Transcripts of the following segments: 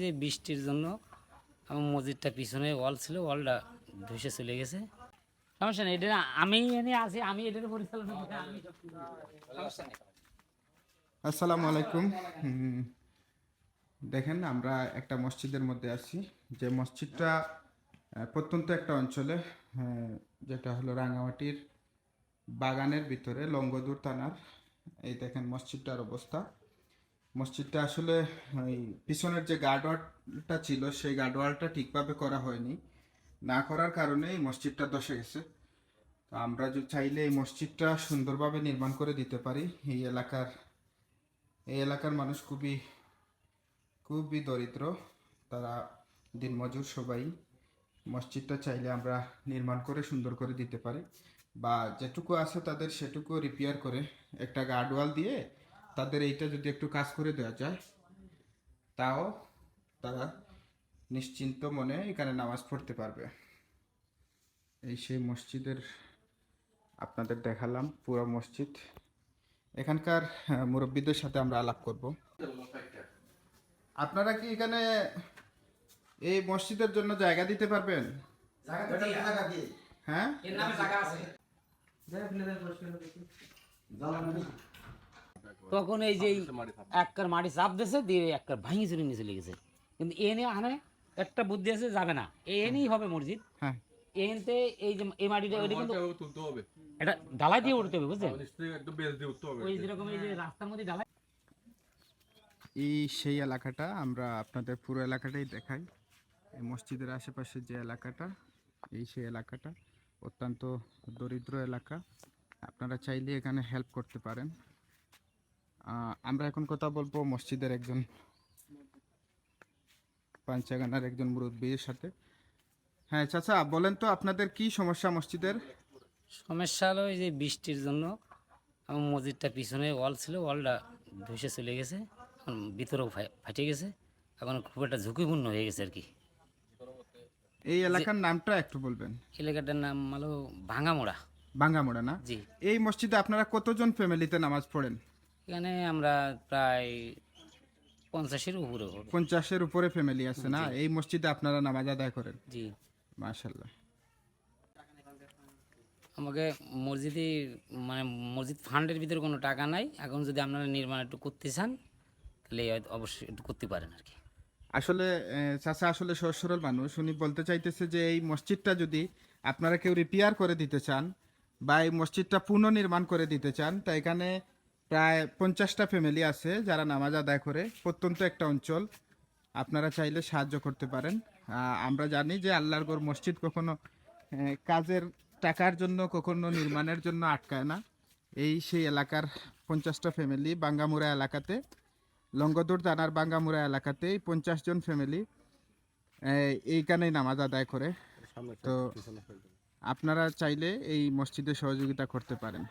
যে বৃষ্টির জন্য আমার মসজিদটা পিছনে ওয়াল ছিল ওয়ালটা ধসে চলে গেছে। সমস্যা নেই এটা আমি এনে আছি আমি এটার পরিচালনা করি, আসসালামু আলাইকুম। দেখেন আমরা একটা মসজিদের মধ্যে আছি। যে মসজিদটা প্রত্যন্ত একটা অঞ্চলে যেটা হলো রাঙামাটির বাগানের ভিতরে লঙ্গদুর থানার এই দেখেন মসজিদটার অবস্থা। মসজিদটা আসলে ওই পিছনের যে গার্ডওয়ালটা ছিল, সেই গার্ডওয়ালটা ঠিকভাবে করা হয়নি। না করার কারণে এই মসজিদটা ধসে গেছে। তো আমরা চাইলে এই মসজিদটা সুন্দরভাবে নির্মাণ করে দিতে পারি। এই এলাকার এই এলাকার মানুষ খুবই খুবই দরিদ্র। তারা দিনমজুর সবাই মসজিদটা চাইলে আমরা নির্মাণ করে সুন্দর করে দিতে পারি। বা যেটুকু আছে তাদের সেটুকু রিপেয়ার করে একটা গার্ডওয়াল দিয়ে তাদের এইটা যদি একটু কাজ করে দেওয়া যায় তাও তারা নিশ্চিন্ত মনে এখানে নামাজ পড়তে পারবে। এই সেই মসজিদের আপনাদের দেখালাম পুরো মসজিদ। এখানকার আহ, মুরব্বীদের সাথে আমরা আলাপ করব। আপনারা কি এখানে এই মসজিদের জন্য জায়গা দিতে পারবেন? হ্যাঁ এর নামে জায়গা আছে তখন এই যে একবার মাটি চাপ দিয়েছে দিয়ে একবার ভাঙি চুরি নিয়ে চলে গেছে। কিন্তু এনে আনে একটা বুদ্ধি আছে যাবে না। এনেই হবে মসজিদ। হ্যাঁ। এনতে এই যে এই মাটিটা ওইটা কিন্তু তুলতে হবে। এটা ডালাই দিয়ে উঠতে হবে বুঝলেন একদম বেশ দিয়ে উঠতে হবে। ওই যেরকম এই যে রাস্তার মধ্যে ডালাই এই সেই এলাকাটা আমরা আপনাদের পুরো এলাকাটাই দেখাই। মসজিদের আশেপাশে যে এলাকাটা এই সেই এলাকাটা অত্যন্ত দরিদ্র এলাকা। আপনারা চাইলে এখানে হেল্প করতে পারেন। আমরা এখন কথা বলব মসজিদের একজন পাঞ্চাগানার একজন মুরব্বীর সাথে। হ্যাঁ চাচা বলেন তো আপনাদের কি সমস্যা মসজিদের? সমস্যা হলো এই যে বৃষ্টির জন্য আমার মসজিদটা পিছনে ওয়াল ছিল ওয়ালটা ধসে চলে গেছে এখন ভিতরেও ফাটে গেছে এখন খুব একটা ঝুঁকিপূর্ণ হয়ে গেছে আর কি। এই এলাকার নামটা একটু বলবেন। এলাকাটার নাম হলো ভাঙামোড়া বাঙ্গামোড়া না? জি। এই মসজিদে আপনারা কতজন ফ্যামিলিতে নামাজ পড়েন? এখানে আমরা প্রায় পঞ্চাশের উপরে হবে। পঞ্চাশের উপরে ফ্যামিলি আছে না? এই মসজিদে আপনারা নামাজ আদায় করেন? জি। মাশাল্লাহ আমাকে মসজিদে মানে মসজিদ ফান্ডের ভিতরে কোনো টাকা নাই। এখন যদি আপনারা নির্মাণ একটু করতে চান তাহলে অবশ্যই একটু করতে পারেন আর কি। আসলে চাচা আসলে সহজ সরল মানুষ। উনি বলতে চাইতেছে যে এই মসজিদটা যদি আপনারা কেউ রিপেয়ার করে দিতে চান বা এই মসজিদটা পুনর্নির্মাণ করে দিতে চান তা এখানে প্রায় পঞ্চাশটা ফ্যামিলি আছে যারা নামাজ আদায় করে প্রত্যন্ত একটা অঞ্চল। আপনারা চাইলে সাহায্য করতে পারেন। আমরা জানি যে আল্লাহর গড় মসজিদ কখনো কাজের টাকার জন্য কখনো নির্মাণের জন্য আটকায় না। এই সেই এলাকার পঞ্চাশটা ফ্যামিলি বাঙ্গামুড়া এলাকাতে লঙ্গদুর থানার বাঙ্গামুড়া এলাকাতে এই পঞ্চাশ জন ফ্যামিলি এইখানেই নামাজ আদায় করে। তো আপনারা চাইলে এই মসজিদে সহযোগিতা করতে পারেন।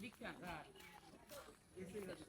¿Qué es